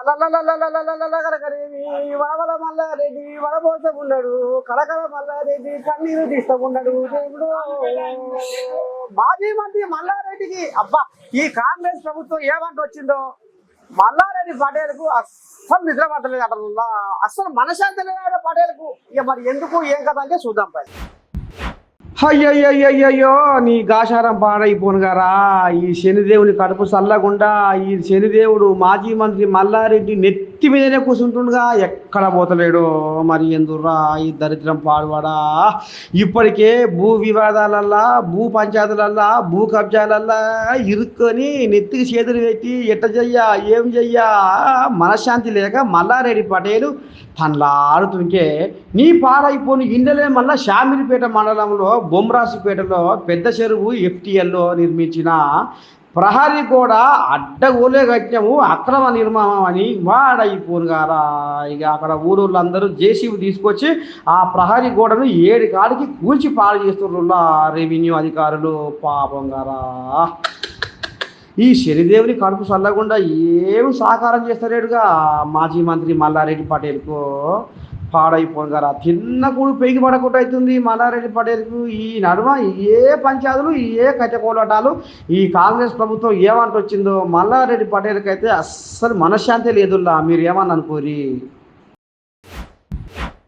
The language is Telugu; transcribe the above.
లల్లలల్లలల్లలల్లలగరగరేవి, వడవల మల్లారెడ్డి వడబోసమున్నాడు కలకల మల్లారెడ్డి కన్నీరు తీస్తాకున్నాడు దేవుడు మాజీ మంత్రి మల్లారెడ్డికి అబ్బా ఈ కాంగ్రెస్ ప్రభుత్వం ఏమంటూ వచ్చిందో మల్లారెడ్డి పటేల్కు అస్సలు నిద్ర పట్టలేదు అసలు అస్సలు మనశాంతి లేదు పటేల్కు ఇక మరి ఎందుకు ఏం కదా అంటే చూద్దాం పై అయ్యయ్యయ్యయ్యో నీ గాశారం పాడైపోను గారా ఈ శనిదేవుని కడుపు చల్లకుండా ఈ శనిదేవుడు మాజీ మంత్రి మల్లారెడ్డి నెత్తి మీదనే కూర్చుంటుండగా ఎక్కడ పోతలేడు మరి ఎందురా ఈ దరిద్రం పాడువాడా? ఇప్పటికే భూ వివాదాలల్లా భూ పంచాయతీలల్లా భూ కబ్జాలల్లా ఇరుక్కొని నెత్తికి చేతులు పెట్టి ఎట్ట చెయ్యా ఏం చెయ్యా? మనశ్శాంతి లేక మల్లారెడ్డి పటేలు తనలాడుతుంటే నీ పాడైపోని ఇండలే మళ్ళా షామిరిపేట మండలంలో బొమ్రాసిపేటలో పెద్ద చెరువు ఎఫ్టిఎల్లో నిర్మించిన ప్రహరీ గోడ అడ్డగోలే కట్టినాము అక్రమ నిర్మాణం అని వాడైపోను గారా. ఇక అక్కడ ఊరోళ్ళందరూ జేసీబీ తీసుకొచ్చి ఆ ప్రహరీ గోడను ఏడు కాడికి కూల్చి పాడు చేస్తున్నారు రెవెన్యూ అధికారులు. పాపం గారా. ఈ శనిదేవుని కడుపు చల్లకుండా ఏం సహకారం చేస్తలేడుగా మాజీ మంత్రి మల్లారెడ్డి పటేల్కు. పాడైపోను కదా. తిన్న కూడు పెరిగి పడకుండా అవుతుంది మల్లారెడ్డి పటేల్కు. ఈ నడుమ ఏ పంచాయతీలు ఏ కట్టకోలటాలు ఈ కాంగ్రెస్ ప్రభుత్వం ఏమంటొచ్చిందో మల్లారెడ్డి పటేల్కి అయితే అస్సలు మనశ్శాంతి లేదుల్లా. మీరు ఏమని అనుకోరి